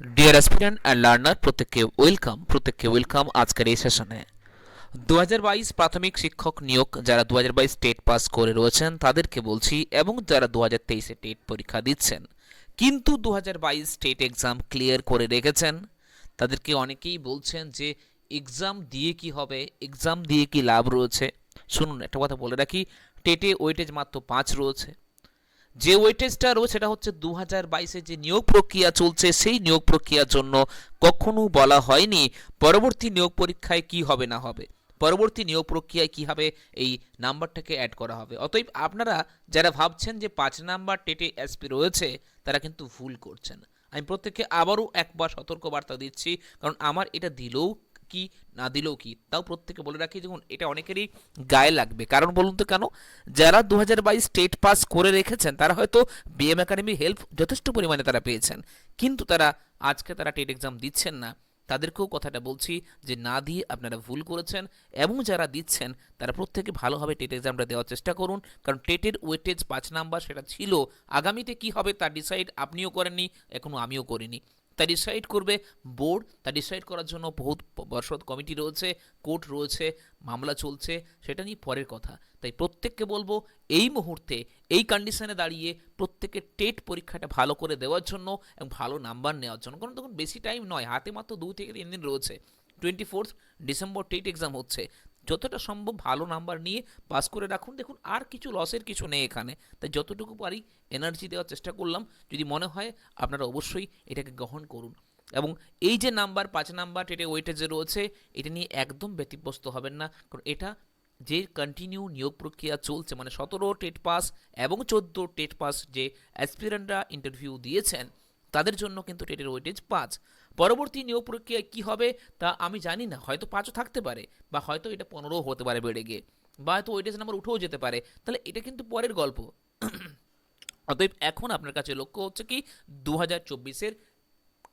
Deer aspirant and learner প্রত্যেককে welcome প্রত্যেককে welcome আজকের এই সেশনে দু হাজার বাইশ প্রাথমিক শিক্ষক নিয়োগ যারা দু টেট পাস করে রয়েছেন, তাদেরকে বলছি এবং যারা দু হাজার তেইশে টেট পরীক্ষা দিচ্ছেন, কিন্তু দু টেট এক্সাম ক্লিয়ার করে রেখেছেন, তাদেরকে অনেকেই বলছেন যে এক্সাম দিয়ে কি হবে এক্সাম দিয়ে কি লাভ রয়েছে। শুনুন, একটা কথা বলে রাখি, টেটে ওয়েটেজ মাত্র পাঁচ রয়েছে। যে ওয়েটেজটা রয়েছে, সেটা হচ্ছে দু হাজার বাইশে যে নিয়োগ প্রক্রিয়া চলছে, সেই নিয়োগ প্রক্রিয়ার জন্য কখনো বলা হয়নি পরবর্তী নিয়োগ পরীক্ষায় কি হবে না হবে। পরবর্তী নিয়োগ প্রক্রিয়ায় কী হবে, এই নাম্বারটাকে অ্যাড করা হবে। অতএব আপনারা যারা ভাবছেন যে পাঁচ নাম্বার টেটে এসপি রয়েছে, তারা কিন্তু ভুল করছেন। আমি প্রত্যেককে আবারও একবার সতর্কবার্তা দিচ্ছি, কারণ আমার এটা দিলেও কি, না দিলেও কি, তাও প্রত্যেকে বলে রাখি, দেখুন, এটা অনেকেরই গায়ে লাগবে। কারণ বলুন তো কেন, যারা দু হাজার বাইশ স্টেট পাস করে রেখেছেন, তারা হয়তো বিএম একাডেমির হেল্প যথেষ্ট পরিমাণে তারা পেয়েছেন। কিন্তু তারা আজকে তারা টেট এক্সাম দিচ্ছেন না। তাদেরকেও কথাটা বলছি যে, না দিয়ে আপনারা ভুল করেছেন এবং যারা দিচ্ছেন, তারা প্রত্যেকে ভালোভাবে টেট এক্সামটা দেওয়ার চেষ্টা করুন। কারণ টেটের ওয়েটেজ পাঁচ নাম্বার, সেটা ছিল, আগামীতে কি হবে তা ডিসাইড আপনিও করেননি এখনও আমিও করিনি। তা ডিসাইড করবে বোর্ড তা ডিসাইড করার জন্য বহুত বর্ষদ কমিটি রয়েছে কোর্ট রয়েছে, মামলা চলছে, সেটা নিয়ে পরের কথা। তাই প্রত্যেককে বলব এই মুহূর্তে, এই কন্ডিশনে দাঁড়িয়ে প্রত্যেকের টেট পরীক্ষাটা ভালো করে দেওয়ার জন্য এবং ভালো নাম্বার নেওয়ার জন্য। কারণ তখন বেশি টাইম নয়, হাতে মাত্র দু থেকে তিন দিন রয়েছে। Twenty fourth December TET exam হচ্ছে। যতটা সম্ভব ভালো নাম্বার নিয়ে পাস করে রাখুন। দেখুন, আর কিছু লসের কিছু নেই এখানে। তাই যতটুকু পারি এনার্জি দেওয়ার চেষ্টা করলাম। যদি মনে হয়, আপনারা অবশ্যই এটাকে গ্রহণ করুন। এবং এই যে নাম্বার, পাঁচ নাম্বার টেটে ওয়েটেজে রয়েছে, এটা নিয়ে একদম ব্যতিব্যস্ত হবেন না। কারণ এটা যে কন্টিনিউ নিয়োগ প্রক্রিয়া চলছে মানে সতেরো টেট পাস এবং চোদ্দ টেট পাস যে অ্যাসপিরেন্টরা ইন্টারভিউ দিয়েছেন তাদের জন্য কিন্তু টেটের ওয়েটেজ পাঁচ। পরবর্তী নিয়োগ প্রক্রিয়ায় কী হবে তা আমি জানি না। হয়তো পাঁচও থাকতে পারে বা হয়তো এটা পনেরোও হতে পারে বেড়ে গিয়ে বা হয়তো ওয়েটেজ নাম্বার উঠেও যেতে পারে। তাহলে এটা কিন্তু পরের গল্প। অতএব এখন আপনার কাছে লক্ষ্য হচ্ছে কি দু হাজার চব্বিশের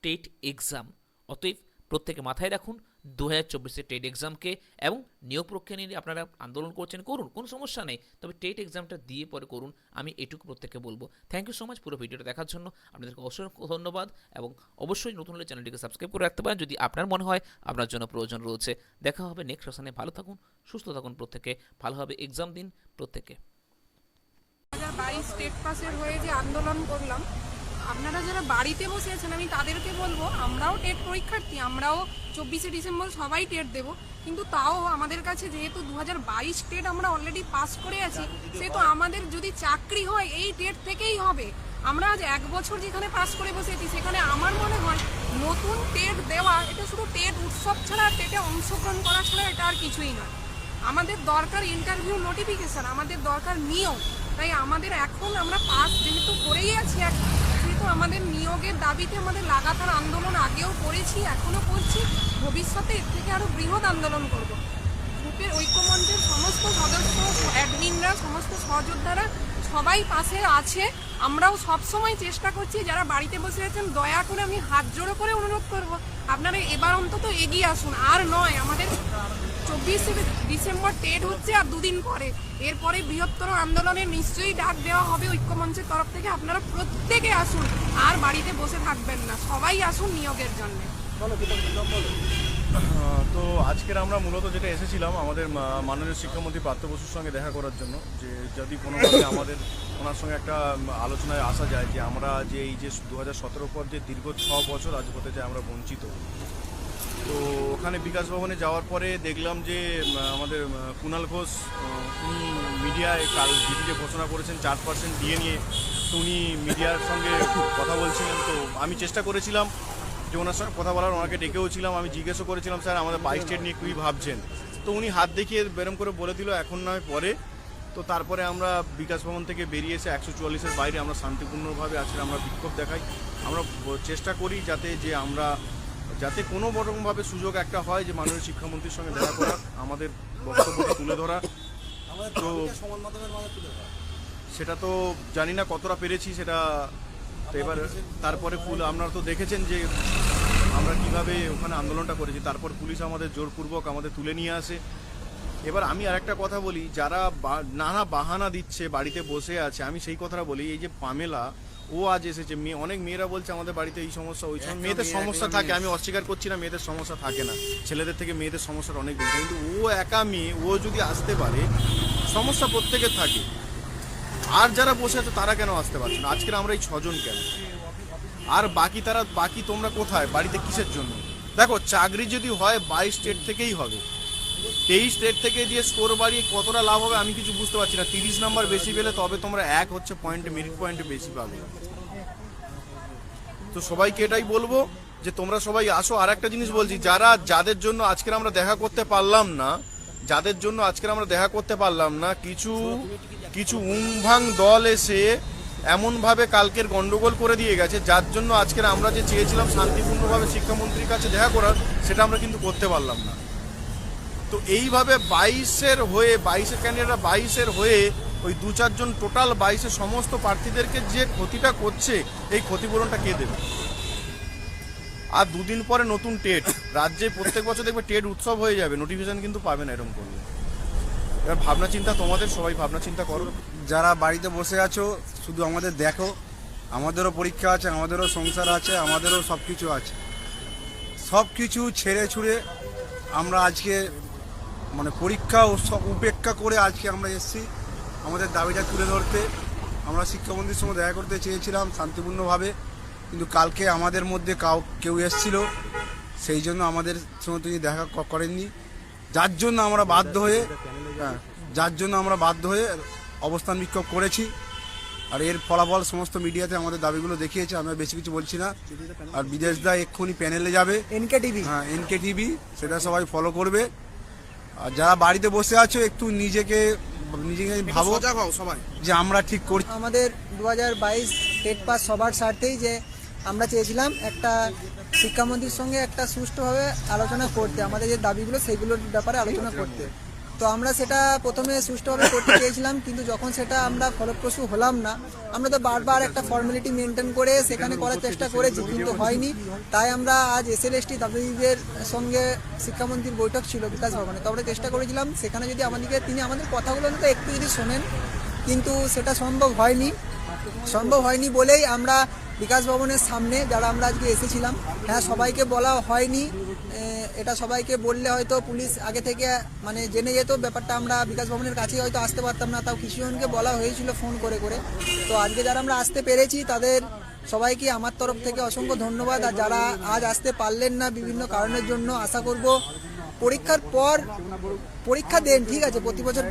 টেট এক্সাম। অতএব প্রত্যেকে মাথায় রাখুন দু হাজার চব্বিশের টেট এক্সামকে এবং নিয়োগ প্রক্রিয়া নিয়ে আপনারা আন্দোলন করছেন, করুন, কোনো সমস্যা নেই। তবে টেট এক্সামটা দিয়ে পরে করুন, আমি এটুকু প্রত্যেককে বলব। থ্যাংক ইউ সো মাচ পুরো ভিডিওটা দেখার জন্য। আপনাদেরকে অসংখ্য ধন্যবাদ এবং অবশ্যই নতুন হলে চ্যানেলটিকে সাবস্ক্রাইব করে রাখতে পারেন যদি আপনার মনে হয় আপনার জন্য প্রয়োজন রয়েছে। দেখা হবে নেক্সট সেশনে ভালো থাকুন, সুস্থ থাকুন প্রত্যেকে। ভালোভাবে এক্সাম দিন প্রত্যেকে। বাইশ স্টেট পাসের হয়ে যে আন্দোলন করলাম আপনারা যারা বাড়িতে বসে আছেন আমি তাদেরকে বলব, আমরাও টেট পরীক্ষার্থী, আমরাও চব্বিশে ডিসেম্বর সবাই টেট দেবো। কিন্তু তাও আমাদের কাছে যেহেতু দু হাজার বাইশ টেট আমরা অলরেডি পাস করে আছি সেহেতু আমাদের যদি চাকরি হয়, এই টেট থেকেই হবে। আমরা আজ এক বছর যেখানে পাস করে বসে আছি সেখানে আমার মনে হয় নতুন টেট দেওয়া, এটা শুধু টেট উৎসব ছাড়া, টেটে অংশগ্রহণ করা ছাড়া এটা আর কিছুই নয়। আমাদের দরকার ইন্টারভিউ নোটিফিকেশন আমাদের দরকার নিয়ম। তাই আমাদের এখন আমরা পাস যেহেতু করেই আছি আমাদের নিয়োগের দাবিতে আমাদের লাগাতার আন্দোলন আগেও করেছি এখনও করছি। ভবিষ্যতে এর থেকে আরও বৃহৎ আন্দোলন করব। গ্রুপের ঐক্যমঞ্চের সমস্ত সদস্য অ্যাডমিনরা সমস্ত সহযোদ্ধারা সবাই পাশে আছে। আমরাও সবসময় চেষ্টা করছি যারা বাড়িতে বসে আছেন, দয়া করে আমি হাত জোড়ো করে অনুরোধ করব, আপনারা এবার অন্তত এগিয়ে আসুন। আর নয়, আমাদের চব্বিশে ডিসেম্বর টেট হচ্ছে আর দুদিন পরে। এরপরে বৃহত্তর আন্দোলনে নিশ্চয়ই ডাক দেওয়া হবে ঐক্যমঞ্চের তরফ থেকে। আপনারা প্রত্যেকে আসুন, আর বাড়িতে বসে থাকবেন না। সবাই আসুন নিয়োগের জন্য। তো আজকের আমরা মূলত যেটা এসেছিলাম আমাদের মাননীয় শিক্ষামন্ত্রী পার্থ বসুর সঙ্গে দেখা করার জন্য, যে যদি কোনোভাবে আমাদের ওনার সঙ্গে একটা আলোচনায় আসা যায় যে আমরা যে এই যে দু হাজার সতেরো পর যে দীর্ঘ ছ বছর আজ হতে যায় আমরা বঞ্চিত। তো ওখানে বিকাশ ভবনে যাওয়ার পরে দেখলাম যে আমাদের কুণাল ঘোষ উনি মিডিয়ায় কাল দিদিকে ঘোষণা করেছেন চার পার্সেন্ট দিয়ে নিয়ে। উনি মিডিয়ার সঙ্গে কথা বলছিলেন। তো আমি চেষ্টা করেছিলাম যে ওনার সঙ্গে কথা বলার ওনাকে ডেকেও ছিলাম আমি জিজ্ঞেসও করেছিলাম স্যার আমাদের বাইশ স্টেট নিয়ে কী ভাবছেন? তো উনি হাত দেখিয়ে বেরম করে বলে দিল এখন নয় পরে। তো তারপরে আমরা বিকাশ ভবন থেকে বেরিয়ে এসে একশো চুয়াল্লিশের বাইরে আমরা শান্তিপূর্ণভাবে আজকে আমরা বিক্ষোভ দেখাই। আমরা চেষ্টা করি যাতে যে আমরা যাতে কোনো রকমভাবে সুযোগ একটা হয় যে মাননীয় শিক্ষামন্ত্রীর সঙ্গে দেখা করা আমাদের বক্তব্যকে তুলে ধরা। তো সেটা তো জানি না কতটা পেরেছি সেটা তো এবার তারপরে আপনারা তো দেখেছেন যে আমরা কীভাবে ওখানে আন্দোলনটা করেছি। তারপর পুলিশ আমাদের জোরপূর্বক আমাদের তুলে নিয়ে আসে। এবার আমি আরেকটা কথা বলি যারা নানা বাহানা দিচ্ছে বাড়িতে বসে আছে আমি সেই কথাটা বলি এই যে পামেলা ও আজ এসেছে মেয়ে অনেক মেয়েরা বলছে আমাদের বাড়িতে এই সমস্যা ওই সমস্যা মেয়েদের সমস্যা থাকে আমি অস্বীকার করছি না মেয়েদের সমস্যা থাকে না। ছেলেদের থেকে মেয়েদের সমস্যাটা অনেক বেশি। কিন্তু ও একা মেয়ে ও যদি আসতে পারে সমস্যা প্রত্যেকের থাকে। আর যারা বসে আছে, তারা কেন আসতে পারছে না? আজকে আমরা এই ছজন কেন? আর বাকি তারা, বাকি তোমরা কোথায়? বাড়িতে কিসের জন্য? দেখো, চাকরি যদি হয়, বাইশ স্টেট থেকেই হবে। তেইশ স্টেট থেকে যে স্কোর বাড়িয়ে কতটা লাভ হবে, আমি কিছু বুঝতে পারছি না। তিরিশ নাম্বার বেশি পেলে তবে তোমরা এক হচ্ছে পয়েন্টে মেরিট পয়েন্টে বেশি পাবে। তো সবাইকে এটাই বলব যে, তোমরা সবাই আসো। আর একটা জিনিস বলছি, যারা, যাদের জন্য আজকের আমরা দেখা করতে পারলাম না, যাদের জন্য আজকের আমরা দেখা করতে পারলাম না, কিছু কিছু উমভাং দল এসে এমনভাবে কালকের গন্ডগোল করে দিয়ে গেছে, যার জন্য আজকের আমরা যে চেয়েছিলাম শান্তিপূর্ণভাবে শিক্ষামন্ত্রীর কাছে দেখা করার, সেটা আমরা কিন্তু করতে পারলাম না। তো এইভাবে বাইশের হয়ে বাইশের ক্যান্ডিডেটরা বাইশের হয়ে ওই দু চারজন টোটাল বাইশের সমস্ত প্রার্থীদেরকে যে ক্ষতিটা করছে, এই ক্ষতিপূরণটা কে দেবে? আর দুদিন পরে নতুন টেট, রাজ্যে প্রত্যেক বছর দেখবে টেট উৎসব হয়ে যাবে, নোটিফিকেশন কিন্তু পাবে না এরকম করলে। এবার ভাবনা চিন্তা তোমাদের, সবাই ভাবনা চিন্তা করো। যারা বাড়িতে বসে আছো, শুধু আমাদের দেখো। আমাদেরও পরীক্ষা আছে, আমাদেরও সংসার আছে, আমাদেরও সব কিছু আছে। সব কিছু ছেড়ে ছুড়ে আমরা আজকে মানে পরীক্ষা উপেক্ষা করে আজকে আমরা এসেছি আমাদের দাবিটা তুলে ধরতে। আমরা শিক্ষামন্ত্রীর সঙ্গে দেখা করতে চেয়েছিলাম শান্তিপূর্ণভাবে, কিন্তু কালকে আমাদের মধ্যে কাউ, কেউ এসেছিল। সেই জন্য আমাদের সঙ্গে তিনি দেখা করেননি। যার জন্য আমরা বাধ্য হয়ে হ্যাঁ যার জন্য আমরা বাধ্য হয়ে অবস্থান বিক্ষোভ করেছি। আর এর ফলাফল সমস্ত মিডিয়াতে আমাদের দাবিগুলো দেখিয়েছে আমরা বেশি কিছু বলছি না। আর বিদেশ দা এক্ষুনি প্যানেলে যাবে। এনকে টিভি হ্যাঁ এনকে টিভি সেটা সবাই ফলো করবে। আর যারা বাড়িতে বসে আছো একটু নিজেকে নিজেকে ভাবো সবাই। যে আমরা ঠিক করছি আমাদের দু হাজার বাইশ টেট পাস সবার স্বার্থেই যে আমরা চেয়েছিলাম একটা শিক্ষামন্ত্রীর সঙ্গে একটা সুষ্ঠুভাবে আলোচনা করতে, আমাদের যে দাবিগুলো সেগুলোর ব্যাপারে আলোচনা করতে। তো আমরা সেটা প্রথমে সুষ্ঠুভাবে করতে চেয়েছিলাম, কিন্তু যখন সেটা আমরা ফলপ্রসূ হলাম না, আমরা তো বারবার একটা ফর্মালিটি মেনটেন করে সেখানে করার চেষ্টা করেছি, কিন্তু হয়নি। তাই আমরা আজ এস এল এসটি দাবিদের সঙ্গে শিক্ষামন্ত্রীর বৈঠক ছিল বিকাশ ভবনে। তো আমরা চেষ্টা করেছিলাম, সেখানে যদি আমাদেরকে তিনি আমাদের কথাগুলো তো একটু যদি শোনেন, কিন্তু সেটা সম্ভব হয়নি। সম্ভব হয়নি বলেই আমরা বিকাশ ভবনের সামনে যারা আমরা আজকে এসেছিলাম হ্যাঁ সবাইকে বলা হয়নি। এটা সবাইকে বললে হয়তো পুলিশ আগে থেকে মানে জেনে যেত, ব্যাপারটা আমরা বিকাশ ভবনের কাছেই হয়তো আসতে পারতাম না, তাও কিছুজনকে বলা হয়েছিল ফোন করে করে। তো আজকে যারা আমরা আসতে পেরেছি, তাদের সবাইকে আমার তরফ থেকে অসংখ্য ধন্যবাদ। আর যারা আজ আসতে পারলেন না বিভিন্ন কারণের জন্য, আশা করব পরীক্ষার পর পরীক্ষা দেন, ঠিক আছে, প্রতি বছর